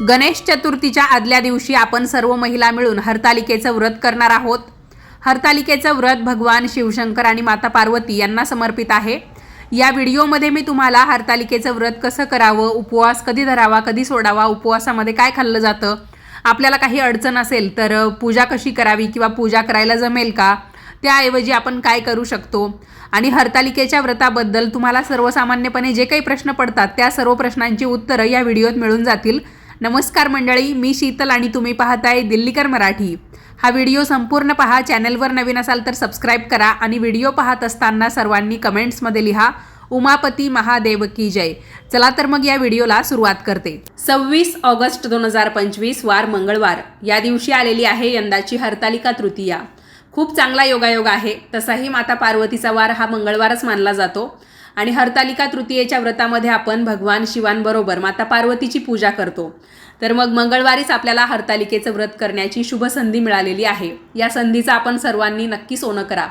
गणेश चतुर्थीच्या आदल्या दिवशी आपण सर्व महिला मिळून हरतालिकेचं व्रत करणार आहोत. हरतालिकेचं व्रत भगवान शिवशंकर आणि माता पार्वती यांना समर्पित आहे. या व्हिडिओमध्ये मी तुम्हाला हरतालिकेचं व्रत कसं करावं उपवास कधी धरावा कधी सोडावा उपवासामध्ये काय खाल्लं जातं आपल्याला काही अडचण असेल तर पूजा कशी करावी किंवा पूजा करायला जमेल का त्याऐवजी आपण काय करू शकतो. आणि हरतालिकेच्या व्रताबद्दल तुम्हाला सर्वसामान्यपणे जे काही प्रश्न पडतात त्या सर्व प्रश्नांची उत्तरं या व्हिडिओत मिळून जातील. नमस्कार मंडळी मी शीतल आणि तुम्ही पाहताय दिल्लीकर मराठी. हा व्हिडिओ संपूर्ण पहा चॅनलवर नवीन असाल तर सबस्क्राईब करा आणि व्हिडिओ पाहत असताना सर्वांनी कमेंट्समध्ये लिहा उमापती महादेव की जय. चला तर मग या व्हिडिओला सुरुवात करते. सव्वीस ऑगस्ट दोन हजार पंचवीस वार मंगळवार. या दिवशी आलेली आहे यंदाची हरतालिका तृतीया. खूप चांगला योगायोग आहे तसाही माता पार्वतीचा वार हा मंगळवारच मानला जातो. आणि हरतालिका तृतीयेच्या व्रतामध्ये आपण भगवान शिवांबरोबर माता पार्वतीची पूजा करतो. तर मग मंगळवारीच आपल्याला हरतालिकेचं व्रत करण्याची शुभ संधी मिळालेली आहे. या संधीचा आपण सर्वांनी नक्की सोनं करा.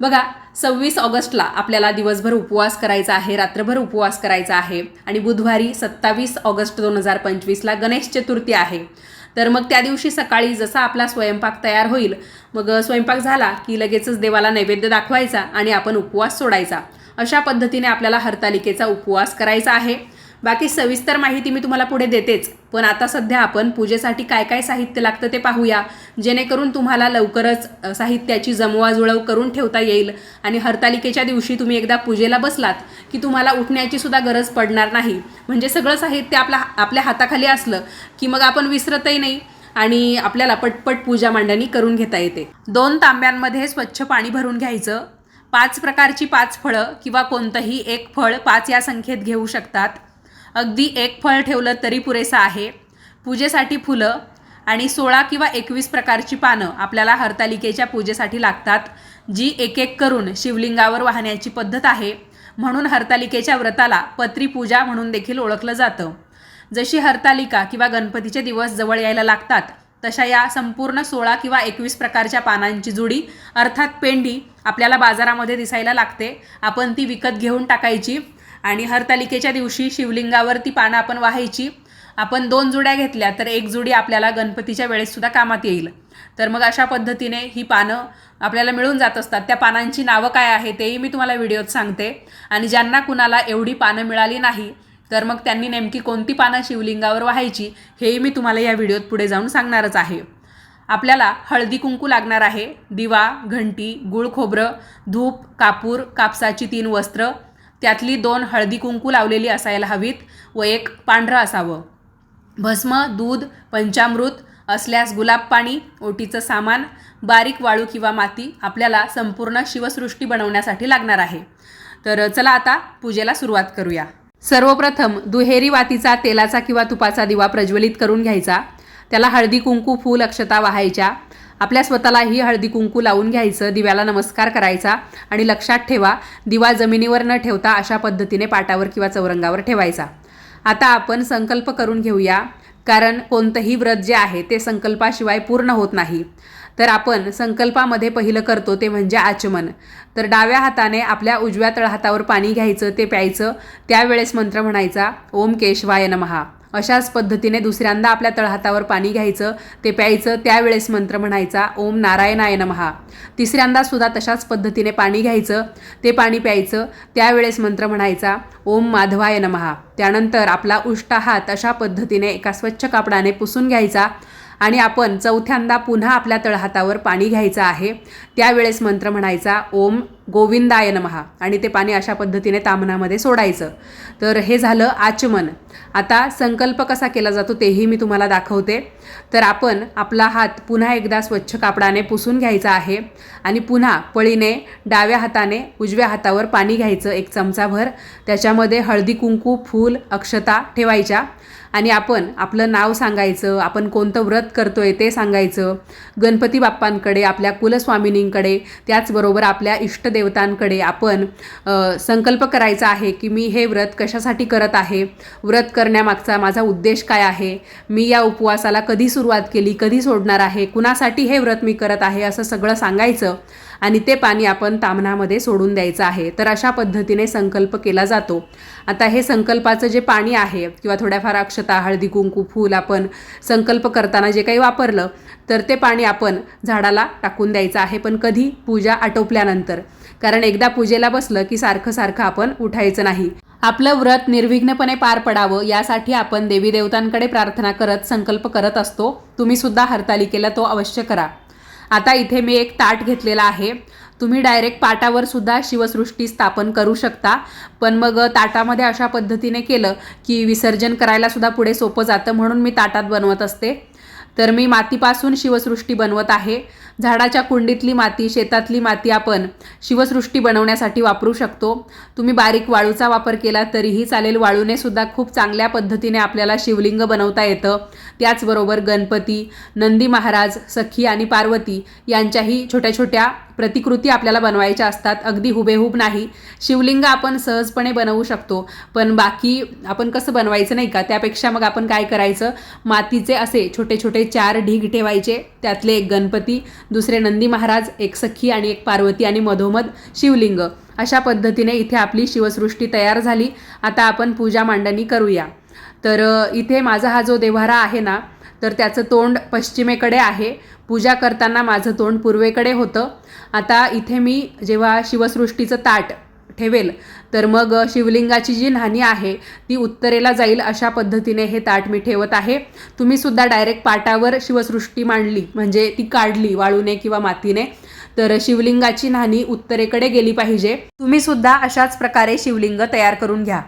बघा सव्वीस ऑगस्टला आपल्याला दिवसभर उपवास करायचा आहे रात्रभर उपवास करायचा आहे आणि बुधवारी सत्तावीस ऑगस्ट दोन हजार पंचवीसला गणेश चतुर्थी आहे. तर मग त्या दिवशी सकाळी जसा आपला स्वयंपाक तयार होईल मग स्वयंपाक झाला की लगेचच देवाला नैवेद्य दाखवायचा आणि आपण उपवास सोडायचा. अशा पद्धतीने आपल्याला हरतालिकेचा उपवास करायचा आहे. बाकी सविस्तर माहिती मी तुम्हाला पुढे देतेच. पण आता सध्या आपण पूजेसाठी काय काय साहित्य लागतं ते पाहूया. जेणेकरून तुम्हाला लवकरच साहित्याची जमवाजुळव करून ठेवता येईल. आणि हरतालिकेच्या दिवशी तुम्ही एकदा पूजेला बसलात की तुम्हाला उठण्याची सुद्धा गरज पडणार नाही. म्हणजे सगळं साहित्य आपला आपल्या हाताखाली असलं की मग आपण विसरतही नाही आणि आपल्याला पटपट पूजा मांडणी करून घेता येते. दोन तांब्यांमध्ये स्वच्छ पाणी भरून घ्यायचं. पाच प्रकारची पाच फळं किंवा कोणतंही एक फळ पाच या संख्येत घेऊ शकतात. अगदी एक फळ ठेवलं तरी पुरेसं आहे. पूजेसाठी फुलं आणि सोळा किंवा एकवीस प्रकारची पानं आपल्याला हरतालिकेच्या पूजेसाठी लागतात जी एक एक करून शिवलिंगावर वाहण्याची पद्धत आहे. म्हणून हरतालिकेच्या व्रताला पत्री पूजा म्हणून देखील ओळखलं जातं. जशी हरतालिका किंवा गणपतीचे दिवस जवळ यायला लागतात तशा या संपूर्ण सोळा किंवा एकवीस प्रकारच्या पानांची जुडी अर्थात पेंडी आपल्याला बाजारामध्ये दिसायला लागते. आपण ती विकत घेऊन टाकायची आणि हरतालिकेच्या दिवशी शिवलिंगावर ती पानं आपण वाहायची. आपण दोन जुड्या घेतल्या तर एक जुडी आपल्याला गणपतीच्या वेळेससुद्धा कामात येईल. तर मग अशा पद्धतीने ही पानं आपल्याला मिळून जात असतात. त्या पानांची नावं काय आहे तेही मी तुम्हाला व्हिडिओत सांगते. आणि ज्यांना कुणाला एवढी पानं मिळाली नाही तर मग त्यांनी नेमकी कोणती पानं शिवलिंगावर व्हायची हेही मी तुम्हाला या व्हिडिओत पुढे जाऊन सांगणारच आहे. आपल्याला हळदी कुंकू लागणार आहे दिवा घंटी गुळ खोबरं धूप कापूर कापसाची तीन वस्त्र त्यातली दोन हळदी कुंकू लावलेली असायला हवीत व एक पांढरं असावं. भस्म दूध पंचामृत असल्यास गुलाब पाणी ओटीचं सामान बारीक वाळू किंवा माती आपल्याला संपूर्ण शिवसृष्टी बनवण्यासाठी लागणार आहे. तर चला आता पूजेला सुरुवात करूया. सर्वप्रथम दुहेरी वातीचा तेलाचा किंवा तुपाचा दिवा प्रज्वलित करून घ्यायचा. त्याला हळदी कुंकू फूल अक्षता वाहायच्या. आपल्या स्वतःलाही हळदी कुंकू लावून घ्यायचं दिव्याला नमस्कार करायचा आणि लक्षात ठेवा दिवा जमिनीवर न ठेवता अशा पद्धतीने पाटावर किंवा चौरंगावर ठेवायचा. आता आपण संकल्प करून घेऊया कारण कोणतंही व्रत जे आहे ते संकल्पाशिवाय पूर्ण होत नाही. तर आपण संकल्पामध्ये पहिलं करतो ते म्हणजे आचमन. तर डाव्या हाताने आपल्या उजव्या तळहातावर पाणी घ्यायचं ते प्यायचं. त्यावेळेस मंत्र म्हणायचा ओम केशवाय नमहा अशाच पद्धतीने दुसऱ्यांदा आपल्या तळहातावर पाणी घ्यायचं ते प्यायचं. त्यावेळेस मंत्र म्हणायचा ओम नारायणाय नमहा तिसऱ्यांदा सुद्धा तशाच पद्धतीने पाणी घ्यायचं ते पाणी प्यायचं. त्यावेळेस मंत्र म्हणायचा ओम माधवाय नमहा त्यानंतर आपला उष्टा हात अशा पद्धतीने एका स्वच्छ कापडाने पुसून घ्यायचा. आणि आपण चौथ्यांदा पुन्हा आपल्या तळहातावर पाणी घ्यायचं आहे. त्यावेळेस मंत्र म्हणायचा ओम गोविंदाय नमहा आणि ते पाणी अशा पद्धतीने तामनामध्ये सोडायचं. तर हे झालं आचमन. आता संकल्प कसा केला जातो तेही मी तुम्हाला दाखवते. तर आपण आपला हात पुन्हा एकदा स्वच्छ कापडाने पुसून घ्यायचा आहे आणि पुन्हा पळीने डाव्या हाताने उजव्या हातावर पाणी घ्यायचं एक चमचाभर. त्याच्यामध्ये हळदी कुंकू फूल अक्षता ठेवायच्या. आणि आपण आपलं नाव सांगायचं आपण कोणतं व्रत करतो आहे ते सांगायचं. गणपती बाप्पांकडे आपल्या कुलस्वामिनींकडे त्याचबरोबर आपल्या इष्टदेवतांकडे आपण संकल्प करायचा आहे की मी हे व्रत कशासाठी करत आहे? व्रत करण्यामागचा माझा उद्देश काय आहे? मी या उपवासाला कधी सुरुवात केली कधी सोडणार आहे? कुणासाठी हे व्रत मी करत आहे? असं सगळं सांगायचं. आणि ते पाणी आपण तामणामध्ये सोडून द्यायचं आहे. तर अशा पद्धतीने संकल्प केला जातो. आता हे संकल्पाचं जे पाणी आहे किंवा थोड्याफार अक्षता हळदी कुंकू फूल आपण संकल्प करताना जे काही वापरलं तर ते पाणी आपण झाडाला टाकून द्यायचं आहे. पण कधी? पूजा आटोपल्यानंतर. कारण एकदा पूजेला बसलं की सारखं सारखं आपण उठायचं नाही. आपलं व्रत निर्विघ्नपणे पार पडावं यासाठी आपण देवी देवतांकडे प्रार्थना करत संकल्प करत असतो. तुम्ही सुद्धा हरतालिकेला तो अवश्य करा. आता इथे मी एक ताट घेतलेला आहे. तुम्ही डायरेक्ट पाटावर सुद्धा शिवसृष्टी स्थापन करू शकता. पण मग ताटामध्ये अशा पद्धतीने केलं की विसर्जन करायला सुद्धा पुढे सोपं जातं म्हणून मी ताटात बनवत असते. तर मी मातीपासून शिवसृष्टी बनवत आहे. झाडाच्या कुंडीतली माती शेतातली माती आपण शिवसृष्टी बनवण्यासाठी वापरू शकतो. तुम्ही बारीक वाळूचा वापर केला तरीही चालेल. वाळूने सुद्धा खूप चांगल्या पद्धतीने आपल्याला शिवलिंग बनवता येतं. त्याचबरोबर गणपती नंदी महाराज सखी आणि पार्वती यांच्याही छोट्या छोट्या प्रतिकृती आपल्याला बनवायच्या असतात. अगदी हुबेहूब नाही. शिवलिंग आपण सहजपणे बनवू शकतो. पण बाकी आपण कसं बनवायचं नाही का? त्यापेक्षा मग आपण काय करायचं? मातीचे असे छोटे छोटे चार ढीग ठेवायचे. त्यातले एक गणपती दुसरे नंदी महाराज एक सखी आणि एक पार्वती आणि मधोमध शिवलिंग. अशा पद्धतीने इथे आपली शिवसृष्टी तयार झाली. आता आपण पूजा मांडणी करूया. तर इथे माझा हा जो देव्हारा आहे ना तर त्याचं तोंड पश्चिमेकडे आहे. पूजा करताना माझं तोंड पूर्वेकडे होतं. आता इथे मी जेव्हा शिवसृष्टीचं ताट ठेवेल तर मग शिवलिंगाची जी न्हाणी आहे ती उत्तरेला जाईल अशा पद्धतीने हे ताट मी ठेवत आहे. तुम्ही सुद्धा डायरेक्ट पाटावर शिवसृष्टी मांडली म्हणजे ती काढली वाळूने किंवा मातीने तर शिवलिंगाची न्हाणी उत्तरेकडे गेली पाहिजे. तुम्ही सुद्धा अशाच प्रकारे शिवलिंग तयार करून घ्या.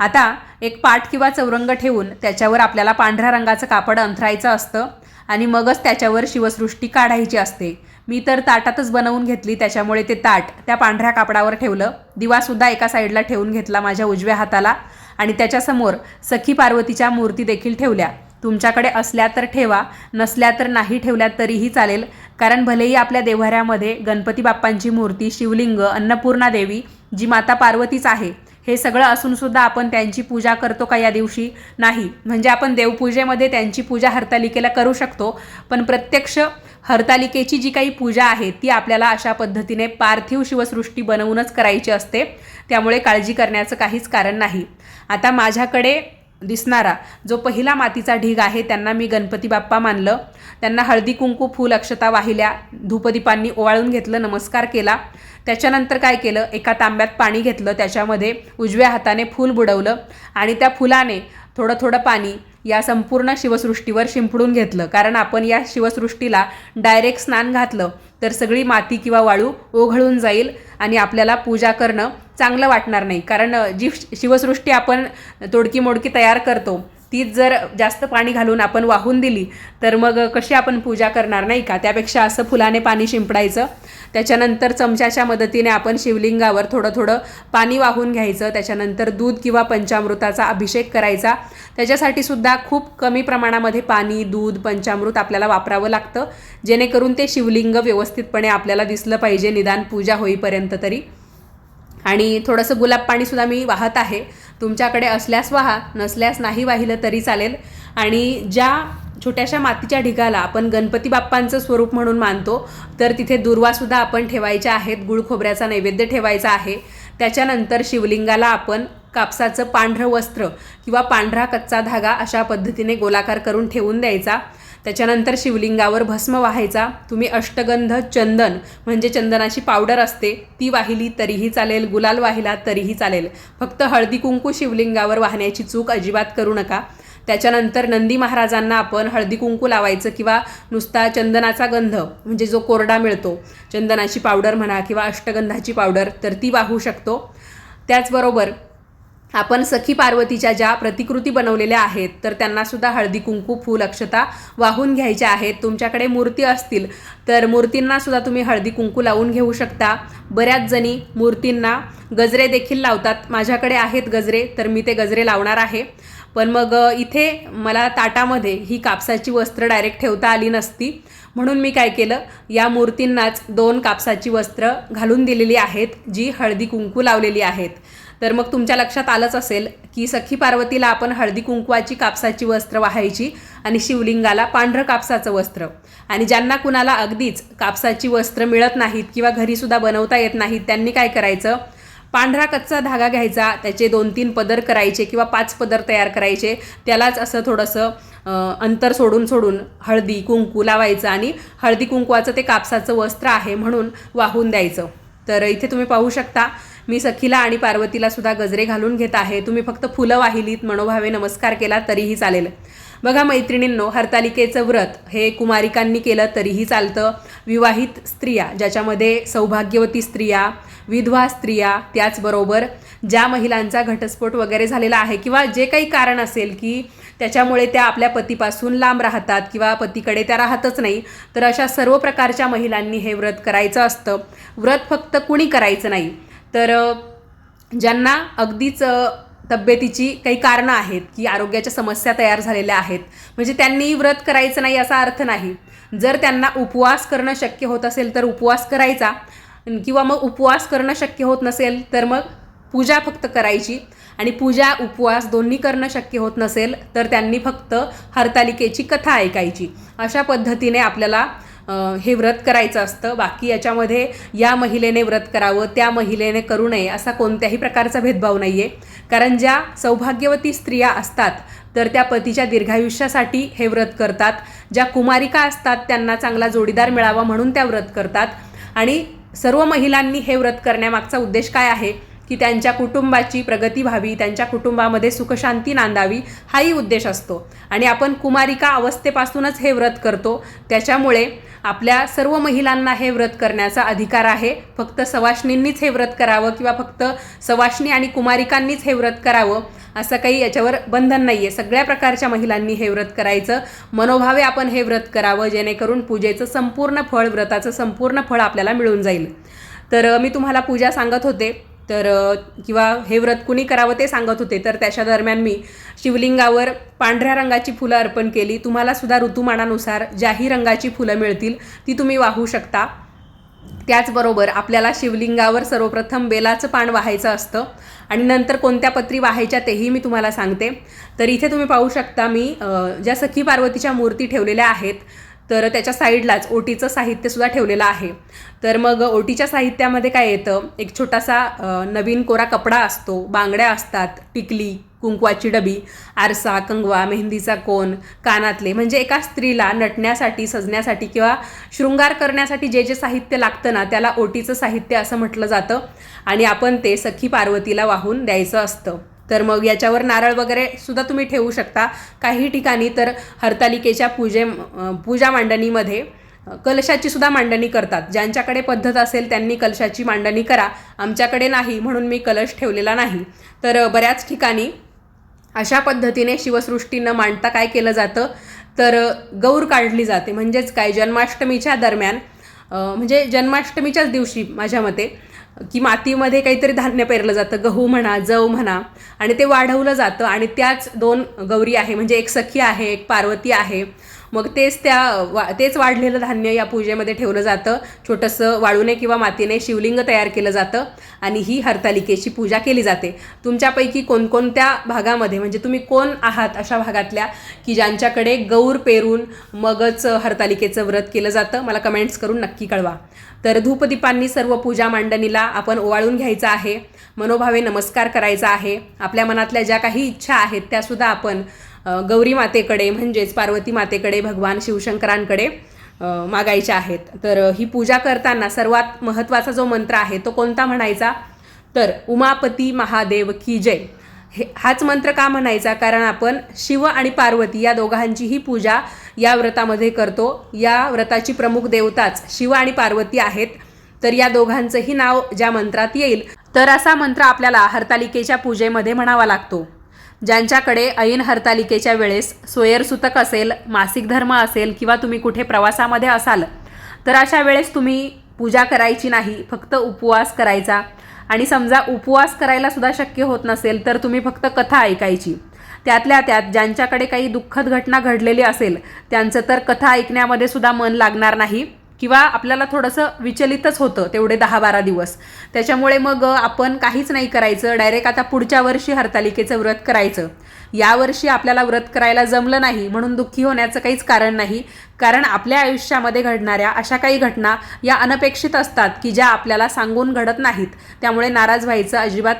आता एक पाट किंवा चौरंग ठेवून त्याच्यावर आपल्याला पांढऱ्या रंगाचं कापड अंथरायचं असतं आणि मगच त्याच्यावर शिवसृष्टी काढायची असते. मी तर ताटातच बनवून घेतली त्याच्यामुळे ते ताट त्या पांढऱ्या कापडावर ठेवलं. दिवासुद्धा एका साईडला ठेवून घेतला माझ्या उजव्या हाताला आणि त्याच्यासमोर सखी पार्वतीच्या मूर्ती देखील ठेवल्या. तुमच्याकडे असल्या तर ठेवा नसल्या तर नाही ठेवल्या तरीही चालेल कारण भलेही आपल्या देव्हाऱ्यामध्ये गणपती बाप्पांची मूर्ती शिवलिंग अन्नपूर्णा देवी जी माता पार्वतीच आहे हे सगळं असून सुद्धा आपण त्यांची पूजा करतो का या दिवशी? नाही. म्हणजे आपण देवपूजेमध्ये त्यांची पूजा हरतालिकेला करू शकतो पण प्रत्यक्ष हरतालिकेची जी काही पूजा आहे ती आपल्याला अशा पद्धतीने पार्थिव शिवसृष्टी बनवूनच करायची असते. त्यामुळे काळजी करण्याचं काहीच कारण नाही. आता माझ्याकडे दिसणारा जो पहिला मातीचा ढीग आहे त्यांना मी गणपती बाप्पा मानलं. त्यांना हळदी कुंकू फूल अक्षता वाहिल्या धूपदीपांनी ओवाळून घेतलं नमस्कार केला. त्याच्यानंतर काय केलं? एका तांब्यात पाणी घेतलं. त्याच्यामध्ये उजव्या हाताने फूल बुडवलं आणि त्या फुलाने थोडं थोडं पाणी या संपूर्ण शिवसृष्टीवर शिंपडून घेतलं. कारण आपण या शिवसृष्टीला डायरेक्ट स्नान घातलं तर सगळी माती किंवा वाळू ओघळून जाईल आणि आपल्याला पूजा करणं चांगलं वाटणार नाही. कारण जी शिवसृष्टी आपण तोडकी मोडकी तयार करतो तीच जर जास्त पाणी घालून आपण वाहून दिली तर मग कशी आपण पूजा करणार नाही का? त्यापेक्षा असं फुलाने पाणी शिंपडायचं. त्याच्यानंतर चमच्याच्या मदतीने आपण शिवलिंगावर थोडं थोडं पाणी वाहून घ्यायचं. त्याच्यानंतर दूध किंवा पंचामृताचा अभिषेक करायचा. त्याच्यासाठी सुद्धा खूप कमी प्रमाणामध्ये पाणी दूध पंचामृत आपल्याला वापरावं लागतं. जेणेकरून ते शिवलिंग व्यवस्थितपणे आपल्याला दिसलं पाहिजे. निदान पूजा होईपर्यंत तरी. आणि थोडंसं गुलाब पाणीसुद्धा मी वाहत आहे. तुमच्याकडे असल्यास वाहा नसल्यास नाही वाहिलं तरी चालेल. आणि ज्या छोट्याशा मातीच्या ढिगाला आपण गणपती बाप्पांचं स्वरूप म्हणून मानतो तर तिथे दुर्वासुद्धा आपण ठेवायच्या आहेत गुळ खोबऱ्याचा नैवेद्य ठेवायचा आहे. त्याच्यानंतर शिवलिंगाला आपण कापसाचं पांढरं वस्त्र किंवा पांढरा कच्चा धागा अशा पद्धतीने गोलाकार करून ठेवून द्यायचा. त्याच्यानंतर शिवलिंगावर भस्म वाहायचा. तुम्ही अष्टगंध चंदन म्हणजे चंदनाची पावडर असते ती वाहिली तरीही चालेल गुलाल वाहिला तरीही चालेल. फक्त हळदी कुंकू शिवलिंगावर वाहण्याची चूक अजिबात करू नका. त्याच्यानंतर नंदी महाराजांना आपण हळदी कुंकू लावायचं किंवा नुसता चंदनाचा गंध म्हणजे जो कोरडा मिळतो चंदनाची पावडर म्हणा किंवा अष्टगंधाची पावडर तर ती वाहू शकतो. त्याचबरोबर आपण सखी पार्वतीच्या ज्या प्रतिकृती बनवलेल्या आहेत तर त्यांनासुद्धा हळदी कुंकू फूल अक्षता वाहून घ्यायच्या आहेत. तुमच्याकडे मूर्ती असतील तर मूर्तींनासुद्धा तुम्ही हळदी कुंकू लावून घेऊ शकता. बऱ्याच जणी मूर्तींना गजरे देखील लावतात. माझ्याकडे आहेत गजरे तर मी ते गजरे लावणार आहे. पण मग इथे मला ताटामध्ये ही कापसाची वस्त्र डायरेक्ट ठेवता आली नसती. म्हणून मी काय केलं या मूर्तींनाच दोन कापसाची वस्त्र घालून दिलेली आहेत जी हळदी कुंकू लावलेली आहेत. तर मग तुमच्या लक्षात आलंच असेल की सखी पार्वतीला आपण हळदी कुंकवाची कापसाची वस्त्र वाहायची आणि शिवलिंगाला पांढरं कापसाचं वस्त्र. आणि ज्यांना कुणाला अगदीच कापसाची वस्त्र मिळत नाहीत किंवा घरीसुद्धा बनवता येत नाहीत त्यांनी काय करायचं? पांढरा कच्चा धागा घ्यायचा त्याचे दोन तीन पदर करायचे किंवा पाच पदर तयार करायचे. त्यालाच असं थोडंसं अंतर सोडून सोडून हळदी कुंकू लावायचं आणि हळदी कुंकवाचं ते कापसाचं वस्त्र आहे म्हणून वाहून द्यायचं. तर इथे तुम्ही पाहू शकता मी सखीला आणि पार्वतीला सुद्धा गजरे घालून घेत आहे. तुम्ही फक्त फुलं वाहिलीत मनोभावे नमस्कार केला तरीही चालेल. बघा मैत्रिणींनो हरतालिकेचं व्रत. हे कुमारिकांनी केलं तरीही चालतं. विवाहित स्त्रिया ज्याच्यामध्ये सौभाग्यवती स्त्रिया विधवा स्त्रिया त्याचबरोबर ज्या महिलांचा घटस्फोट वगैरे झालेला आहे किंवा जे काही कारण असेल की त्याच्यामुळे त्या आपल्या पतीपासून लांब राहतात किंवा पतीकडे त्या राहतच नाही तर अशा सर्व प्रकारच्या महिलांनी हे व्रत करायचं असतं. व्रत फक्त कुणी करायचं नाही. तर ज्यांना अगदीच तब्येतीची काही कारणं आहेत की आरोग्याच्या समस्या तयार झालेल्या आहेत म्हणजे त्यांनी व्रत करायचं नाही असा अर्थ नाही. जर त्यांना उपवास करणं शक्य होत असेल तर उपवास करायचा. किंवा मग उपवास करणं शक्य होत नसेल तर मग पूजा फक्त करायची. आणि पूजा उपवास दोन्ही करणं शक्य होत नसेल तर त्यांनी फक्त हरतालिकेची कथा ऐकायची. अशा पद्धतीने आपल्याला हे व्रत करायचं असतं. बाकी याच्यामध्ये या महिलेने व्रत करावं त्या महिलेने करू नये असा कोणत्याही प्रकारचा भेदभाव नाही आहे कारण ज्या सौभाग्यवती स्त्रिया असतात तर त्या पतीच्या दीर्घायुष्यासाठी हे व्रत करतात. ज्या कुमारिका असतात त्यांना चांगला जोडीदार मिळावा म्हणून त्या व्रत करतात. आणि सर्व महिलांनी हे व्रत करण्यामागचा उद्देश काय आहे? की त्यांच्या कुटुंबाची प्रगती व्हावी त्यांच्या कुटुंबामध्ये सुखशांती नांदावी हाही उद्देश असतो. आणि आपण कुमारिका अवस्थेपासूनच हे व्रत करतो. त्याच्यामुळे आपल्या सर्व महिलांना हे व्रत करण्याचा अधिकार आहे. फक्त सवाष्णींनीच हे व्रत करावं किंवा फक्त सवाष्णी आणि कुमारिकांनीच हे व्रत करावं असं काही याच्यावर बंधन नाही आहे सगळ्या प्रकारच्या महिलांनी हे व्रत करायचं. मनोभावे आपण हे व्रत करावं जेणेकरून पूजेचं संपूर्ण फळ व्रताचं संपूर्ण फळ आपल्याला मिळून जाईल. तर मी तुम्हाला पूजा सांगत होते. तर किंवा हे व्रत कुणी करावं ते सांगत होते. तर त्याच्या दरम्यान मी शिवलिंगावर पांढऱ्या रंगाची फुलं अर्पण केली. तुम्हाला सुद्धा ऋतुमानानुसार ज्याही रंगाची फुलं मिळतील ती तुम्ही वाहू शकता. त्याचबरोबर आपल्याला शिवलिंगावर सर्वप्रथम बेलाचं पान वाहायचं असतं आणि नंतर कोणत्या पत्री वाहायच्या तेही मी तुम्हाला सांगते. तर इथे तुम्ही पाहू शकता मी ज्या सखी पार्वतीच्या मूर्ती ठेवलेल्या आहेत तर त्याच्या साईडलाच ओटीचं साहित्यसुद्धा ठेवलेलं आहे. तर मग ओटीच्या साहित्यामध्ये काय येतं? एक छोटासा नवीन कोरा कपडा असतो. बांगड्या असतात. टिकली कुंकवाची डबी आरसा कंगवा मेहंदीचा कोन कानातले. म्हणजे एका स्त्रीला नटण्यासाठी सजण्यासाठी किंवा शृंगार करण्यासाठी जे जे साहित्य लागतं ना त्याला ओटीचं साहित्य असं म्हटलं जातं. आणि आपण ते सखी पार्वतीला वाहून द्यायचं असतं. तर मग याच्यावर नारळ वगैरे सुद्धा तुम्ही ठेवू शकता. काही ठिकाणी तर हरतालिकेच्या पूजे पूजा मांडणीमध्ये कलशाची सुद्धा मांडणी करतात. ज्यांच्याकडे पद्धत असेल त्यांनी कलशाची मांडणी करा. आमच्याकडे नाही म्हणून मी कलश ठेवलेला नाही. तर बऱ्याच ठिकाणी अशा पद्धतीने शिवसृष्टीनं मांडता काय केलं जातं? तर गौर काढली जाते. म्हणजेच काय? जन्माष्टमीच्या दरम्यान म्हणजे जन्माष्टमीच्याच दिवशी माझ्या मते की मातीमध्ये काहीतरी धान्य पेरलं जातं गहू म्हणा जव म्हणा आणि ते वाढवलं जातं. आणि त्याच दोन गौरी आहे म्हणजे एक सखी आहे एक पार्वती आहे. मग तेच त्या वा तेच वाढलेलं धान्य या पूजेमध्ये ठेवलं जातं. छोटंसं वाळूने किंवा मातीने शिवलिंग तयार केलं जातं आणि ही हरतालिकेची पूजा केली जाते. तुमच्यापैकी कोणकोणत्या भागामध्ये म्हणजे तुम्ही कोण आहात अशा भागातल्या की ज्यांच्याकडे गौर पेरून मगच हरतालिकेचं व्रत केलं जातं? मला कमेंट्स करून नक्की कळवा. तर धूपदीपांनी सर्व पूजा मांडणीला आपण ओवाळून घ्यायचं आहे. मनोभावे नमस्कार करायचा आहे. आपल्या मनातल्या ज्या काही इच्छा आहेत त्यासुद्धा आपण गौरी मातेकडे म्हणजेच पार्वती मातेकडे भगवान शिवशंकरांकडे मागायच्या आहेत. तर ही पूजा करताना सर्वात महत्त्वाचा जो मंत्र आहे तो कोणता म्हणायचा? तर उमापती महादेव की जय. हे हाच मंत्र का म्हणायचा? कारण आपण शिव आणि पार्वती या दोघांचीही पूजा या व्रतामध्ये करतो. या व्रताची प्रमुख देवताच शिव आणि पार्वती आहेत. तर या दोघांचंही नाव ज्या मंत्रात येईल तर असा मंत्र आपल्याला हरतालिकेच्या पूजेमध्ये म्हणावा लागतो. ज्यांच्याकडे ऐन हरतालिकेच्या वेळेस सोयरसूतक असेल मासिक धर्म असेल किंवा तुम्ही कुठे प्रवासामध्ये असाल तर अशा वेळेस तुम्ही पूजा करायची नाही फक्त उपवास करायचा. आणि समजा उपवास करायला सुद्धा शक्य होत नसेल तर तुम्ही फक्त कथा ऐकायची. त्यातल्या त्यात ज्यांच्याकडे काही दुःखद घटना घडलेली असेल त्यांचं तर कथा ऐकण्यामध्ये सुद्धा मन लागणार नाही. किंवा आपल्याला थोडंसं विचलितच होतं तेवढे दहा बारा दिवस. त्याच्यामुळे मग आपण काहीच नाही करायचं. डायरेक्ट आता पुढच्या वर्षी हरतालिकेचं व्रत करायचं. यावर्षी आपल्याला व्रत करायला जमलं नाही म्हणून दुःखी होण्याचं काहीच कारण नाही. कारण आपल्या आयुष्यामध्ये घडणाऱ्या अशा काही घटना या अनपेक्षित असतात की ज्या आपल्याला सांगून घडत नाहीत. त्यामुळे नाराज व्हायचं अजिबात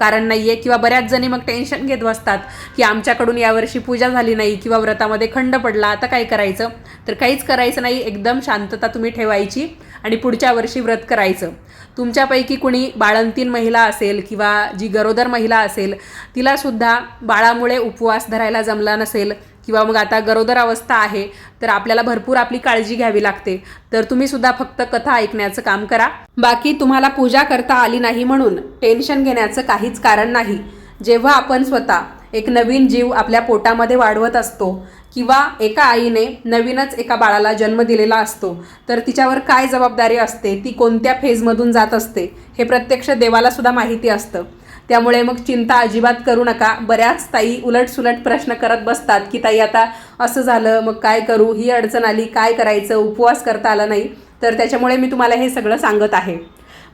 कारण नाही आहे किंवा बऱ्याच जणी मग टेन्शन घेत बसतात की आमच्याकडून यावर्षी पूजा झाली नाही किंवा व्रतामध्ये खंड पडला आता काय करायचं? तर काहीच करायचं नाही एकदम शांतता तुम्ही ठेवायची आणि पुढच्या वर्षी व्रत करायचं. तुमच्यापैकी कुणी बाळंतीन महिला असेल किंवा जी गरोदर महिला असेल तिलासुद्धा बाळामुळे उपवास धरायला जमला नसेल किंवा मग आता गरोदर अवस्था आहे तर आपल्याला भरपूर आपली काळजी घ्यावी लागते. तर तुम्ही सुद्धा फक्त कथा ऐकण्याचं काम करा. बाकी तुम्हाला पूजा करता आली नाही म्हणून टेन्शन घेण्याचं काहीच कारण नाही. जेव्हा आपण स्वतः एक नवीन जीव आपल्या पोटामध्ये वाढवत असतो किंवा एका आईने नवीनच एका बाळाला जन्म दिलेला असतो तर तिच्यावर काय जबाबदारी असते? ती कोणत्या फेजमधून जात असते? हे प्रत्यक्ष देवाला सुद्धा माहिती असतं. त्यामुळे मग चिंता अजिबात करू नका. बऱ्याच ताई उलटसुलट प्रश्न करत बसतात की ताई आता असं झालं मग काय करू? ही अडचण आली काय करायचं? उपवास करता आला नाही. तर त्याच्यामुळे मी तुम्हाला हे सगळं सांगत आहे.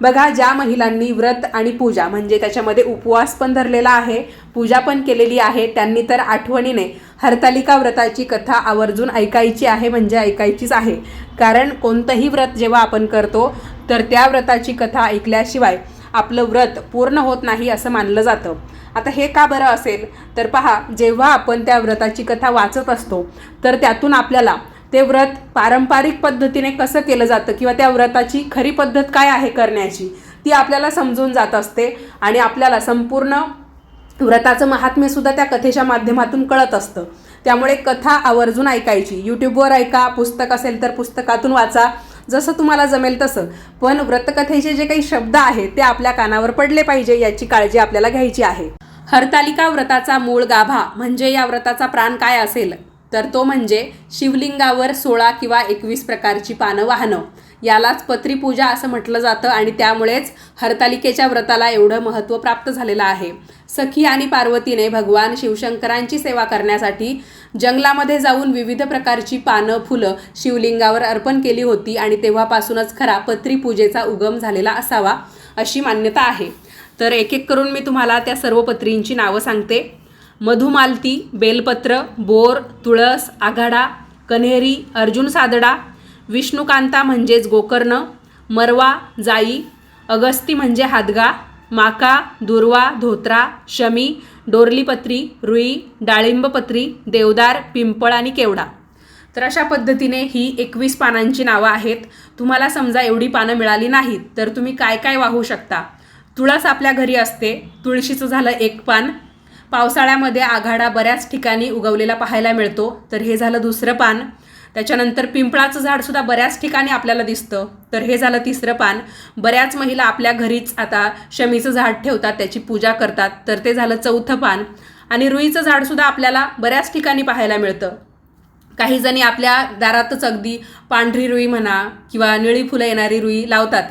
बघा ज्या महिलांनी व्रत आणि पूजा म्हणजे त्याच्यामध्ये उपवास पण धरलेला आहे पूजा पण केलेली आहे त्यांनी तर आठवणीने हरतालिका व्रताची कथा आवर्जून ऐकायची आहे म्हणजे ऐकायचीच आहे. कारण कोणतंही व्रत जेव्हा आपण करतो तर त्या व्रताची कथा ऐकल्याशिवाय आपलं व्रत पूर्ण होत नाही असं मानलं जातं. आता हे का बरं असेल? तर पहा जेव्हा आपण त्या व्रताची कथा वाचत असतो तर त्यातून आपल्याला ते व्रत पारंपरिक पद्धतीने कसं केलं जातं किंवा त्या व्रताची खरी पद्धत काय आहे करण्याची ती आपल्याला समजून जात असते आणि आपल्याला संपूर्ण व्रताचं महात्म्यसुद्धा त्या कथेच्या माध्यमातून कळत असतं. त्यामुळे कथा आवर्जून ऐकायची. यूट्यूबवर ऐका पुस्तक असेल तर पुस्तकातून वाचा. जसं तुम्हाला जमेल तसं. पण व्रतकथेचे जे काही शब्द आहेत ते आपल्या कानावर पडले पाहिजे याची काळजी आपल्याला घ्यायची आहे. हरतालिका व्रताचा मूळ गाभा म्हणजे या व्रताचा प्राण काय असेल? तर तो म्हणजे शिवलिंगावर सोळा किंवा एकवीस प्रकारची पानं वाहणं. यालाच पत्रीपूजा असं म्हटलं जातं आणि त्यामुळेच हरतालिकेच्या व्रताला एवढं महत्त्व प्राप्त झालेलं आहे. सखी आणि पार्वतीने भगवान शिवशंकरांची सेवा करण्यासाठी जंगलामध्ये जाऊन विविध प्रकारची पानं फुलं शिवलिंगावर अर्पण केली होती आणि तेव्हापासूनच खरा पत्रीपूजेचा उगम झालेला असावा अशी मान्यता आहे. तर एक एक करून मी तुम्हाला त्या सर्व पत्रींची नावं सांगते. मधुमालती बेलपत्र बोर तुळस आघाडा कन्हेरी अर्जुन सादडा विष्णुकांता म्हणजेच गोकर्ण मरवा जाई अगस्ती म्हणजे हादगा माका दुर्वा धोत्रा शमी डोरलीपत्री रुई डाळिंबपत्री देवदार पिंपळ आणि केवडा. तर अशा पद्धतीने ही एकवीस पानांची नावं आहेत. तुम्हाला समजा एवढी पानं मिळाली नाहीत तर तुम्ही काय काय वाहू शकता? तुळस आपल्या घरी असते. तुळशीचं झालं एक पान. पावसाळ्यामध्ये आघाडा बऱ्याच ठिकाणी उगवलेला पाहायला मिळतो. तर हे झालं दुसरं पान. त्याच्यानंतर पिंपळाचं झाडसुद्धा बऱ्याच ठिकाणी आपल्याला दिसतं. तर हे झालं तिसरं पान. बऱ्याच महिला आपल्या घरीच आता शमीचं झाड ठेवतात त्याची पूजा करतात. तर ते झालं चौथं पान. आणि रुईचं झाडसुद्धा आपल्याला बऱ्याच ठिकाणी पाहायला मिळतं. काही जणी आपल्या दारातच अगदी पांढरी रुई म्हणा किंवा निळी फुलं येणारी रुई लावतात.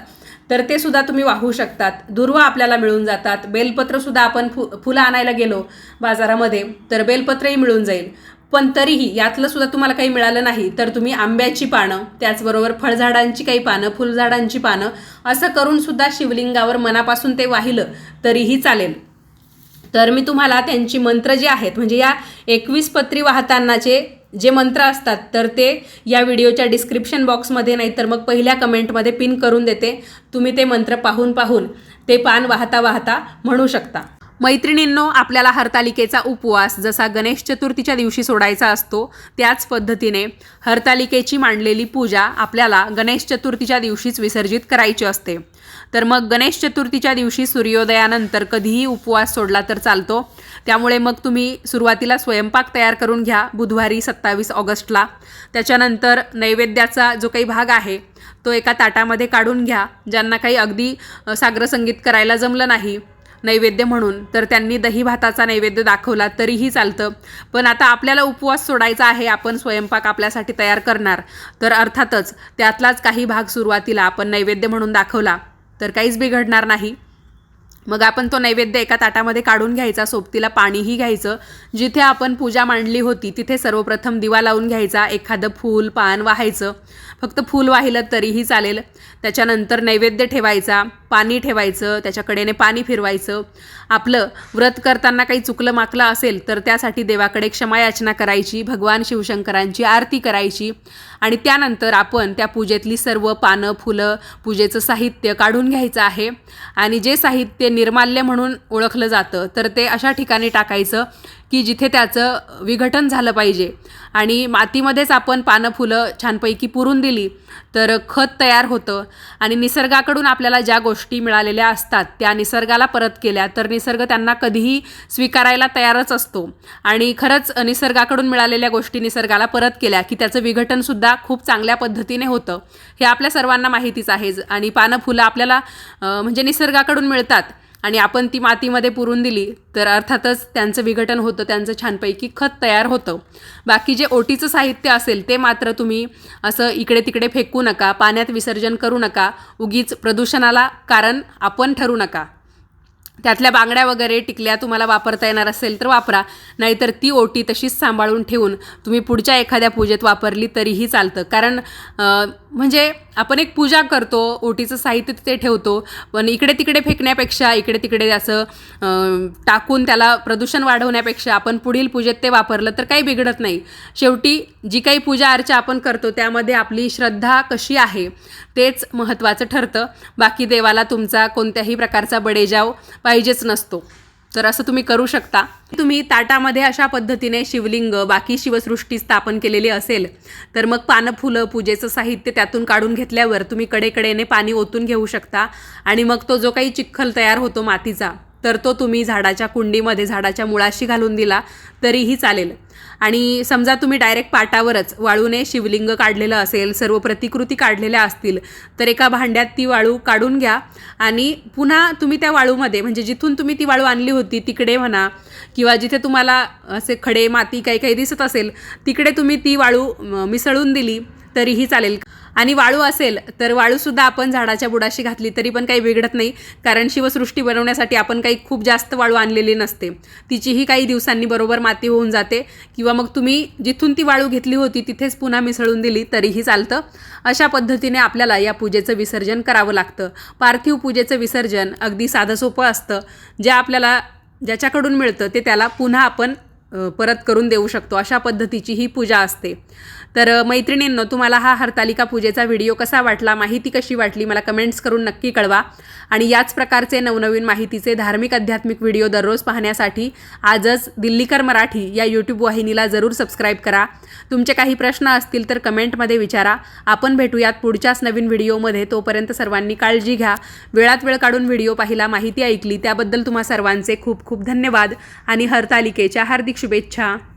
तर ते सुद्धा तुम्ही वाहू शकतात. दुर्वा आपल्याला मिळून जातात. बेलपत्रसुद्धा आपण फु फुलं आणायला गेलो बाजारामध्ये तर बेलपत्रही मिळून जाईल. पण तरीही यातलं सुद्धा तुम्हाला काही मिळालं नाही तर तुम्ही आंब्याची पानं त्याचबरोबर फळझाडांची काही पानं फुलझाडांची पानं असं करून सुद्धा शिवलिंगावर मनापासून ते वाहिलं तरीही चालेल. तर मी तुम्हाला त्यांची मंत्र जे आहेत म्हणजे या एकवीस पत्री वाहतानाचे जे मंत्र असतात तर ते या व्हिडिओच्या डिस्क्रिप्शन बॉक्समध्ये नाही तर मग पहिल्या कमेंटमध्ये पिन करून देते. तुम्ही ते मंत्र पाहून पाहून ते पान वाहता वाहता म्हणू शकता. मैत्रिणींनो आपल्याला हरतालिकेचा उपवास जसा गणेश चतुर्थीच्या दिवशी सोडायचा असतो त्याच पद्धतीने हरतालिकेची मांडलेली पूजा आपल्याला गणेश चतुर्थीच्या दिवशीच विसर्जित करायची असते. तर मग गणेश चतुर्थीच्या दिवशी सूर्योदयानंतर कधीही उपवास सोडला तर चालतो. त्यामुळे मग तुम्ही सुरुवातीला स्वयंपाक तयार करून घ्या बुधवारी सत्तावीस ऑगस्टला. त्याच्यानंतर नैवेद्याचा जो काही भाग आहे तो एका ताटामध्ये काढून घ्या. ज्यांना काही अगदी सागरसंगीत करायला जमलं नाही नैवेद्य म्हणून तर त्यांनी दही भाताचा नैवेद्य दाखवला तरीही चालतं. पण आता आपल्याला उपवास सोडायचा आहे आपण स्वयंपाक आपल्यासाठी तयार करणार. तर अर्थातच त्यातलाच काही भाग सुरुवातीला आपण नैवेद्य म्हणून दाखवला. तर काहीच बिघडणार नाही. मग आपण तो नैवेद्य एका ताटामध्ये काढून घ्यायचा सोबतीला पाणीही घ्यायचं. जिथे आपण पूजा मांडली होती तिथे सर्वप्रथम दिवा लावून घ्यायचा एखादं फूल पान वाहायचं. फक्त फूल वाहिलं तरीही चालेल. त्याच्यानंतर नैवेद्य ठेवायचा. पाणी ठेवायचं त्याच्याकडेने पाणी फिरवायचं. आपलं व्रत करताना काही चुकलं माकलं असेल तर त्यासाठी देवाकडे क्षमायाचना करायची भगवान शिवशंकरांची आरती करायची. आणि त्यानंतर आपण त्या पूजेतली सर्व पानं फुलं पूजेचं साहित्य काढून घ्यायचं आहे. आणि जे साहित्य निर्माल्य म्हणून ओळखलं जातं तर ते अशा ठिकाणी टाकायचं की जिथे त्याचं विघटन झालं पाहिजे. आणि मातीमध्येच आपण पानं फुलं छानपैकी पुरून दिली तर खत तयार होतं. आणि निसर्गाकडून आपल्याला ज्या गोष्टी मिळालेल्या असतात त्या निसर्गाला परत केल्या तर निसर्ग त्यांना कधीही स्वीकारायला तयारच असतो. आणि खरंच निसर्गाकडून मिळालेल्या गोष्टी निसर्गाला परत केल्या की त्याचं विघटनसुद्धा खूप चांगल्या पद्धतीने होतं. हे आपल्या सर्वांना माहितीच आहे. आणि पानं फुलं आपल्याला म्हणजे निसर्गाकडून मिळतात. आणि आपण ती मातीमध्ये पुरून दिली तर अर्थातच त्यांचं विघटन होतं त्यांचं छानपैकी खत तयार होतं. बाकी जे ओटीचं साहित्य असेल ते मात्र तुम्ही असं इकडे तिकडे फेकू नका पाण्यात विसर्जन करू नका उगीच प्रदूषणाला कारण आपण ठरू नका. त्यातल्या बांगड्या वगैरे टिकल्या तुम्हाला वापरता येणार असेल तर वापरा. नाहीतर ती ओटी तशीच सांभाळून ठेवून तुम्ही पुढच्या एखाद्या पूजेत वापरली तरीही चालतं. कारण म्हणजे आपण एक पूजा करतो ओटीचं साहित्य तिथे ठेवतो पण इकडे तिकडे फेकण्यापेक्षा इकडे तिकडे असं टाकून त्याला प्रदूषण वाढवण्यापेक्षा आपण पुढील पूजेत ते वापरलं तर काही बिघडत नाही. शेवटी जी काही पूजा अर्चा आपण करतो त्यामध्ये आपली श्रद्धा कशी आहे? तेच महत्त्वाचं ठरतं. बाकी देवाला तुमचा कोणत्याही प्रकारचा बडेजाव पाहिजेच नसतो. तर असं तुम्ही करू शकता. तुम्ही ताटामध्ये अशा पद्धतीने शिवलिंग बाकी शिवसृष्टी स्थापन केलेली असेल तर मग पानं फुलं पूजेचं साहित्य त्यातून काढून घेतल्यावर तुम्ही कडेकडेने पाणी ओतून घेऊ शकता. आणि मग तो जो काही चिखल तयार होतो मातीचा तर तो तुम्ही झाडाच्या कुंडीमध्ये झाडाच्या मुळाशी घालून दिला तरीही चालेल. आणि समजा तुम्ही डायरेक्ट पाटावरच वाळूने शिवलिंग काढलेलं असेल सर्व प्रतिकृती काढलेल्या असतील तर एका भांड्यात ती वाळू काढून घ्या. आणि पुन्हा तुम्ही त्या वाळूमध्ये म्हणजे जिथून तुम्ही ती वाळू आणली होती तिकडे म्हणा किंवा जिथे तुम्हाला असे खडे माती काही काही दिसत असेल तिकडे तुम्ही ती वाळू मिसळून दिली तरीही चालेल. आणि वाळू असेल तर वाळूसुद्धा आपण झाडाच्या बुडाशी घातली तरी पण काही बिघडत नाही. कारण शिवसृष्टी बनवण्यासाठी आपण काही खूप जास्त वाळू आणलेली नसते. तिचीही काही दिवसांनी बरोबर माती होऊन जाते. किंवा मग तुम्ही जिथून ती वाळू घेतली होती तिथेच पुन्हा मिसळून दिली तरीही चालतं. अशा पद्धतीने आपल्याला या पूजेचं विसर्जन करावं लागतं. पार्थिव पूजेचं विसर्जन अगदी साधं सोपं असतं. जे आपल्याला ज्याच्याकडून मिळतं ते त्याला पुन्हा आपण परत करून देऊ शकतो अशा पद्धतीची ही पूजा असते. तर मैत्रिणींनो तुम्हाला हा हरतालिका पूजेचा व्हिडिओ कसा वाटला माहिती कशी वाटली मला कमेंट्स करून नक्की कळवा. आणि याच प्रकारचे नवनवीन माहितीचे धार्मिक आध्यात्मिक व्हिडिओ दररोज पाहण्यासाठी आजच दिल्लीकर मराठी या यूट्यूब वाहिनीला जरूर सबस्क्राईब करा. तुमचे काही प्रश्न असतील तर कमेंटमध्ये विचारा. आपण भेटूयात पुढच्याच नवीन व्हिडिओमध्ये. तोपर्यंत सर्वांनी काळजी घ्या. वेळात वेळ काढून व्हिडिओ पाहिला माहिती ऐकली त्याबद्दल तुम्हा सर्वांचे खूप खूप धन्यवाद. आणि हरतालिकेच्या हार्दिक शुभेच्छा.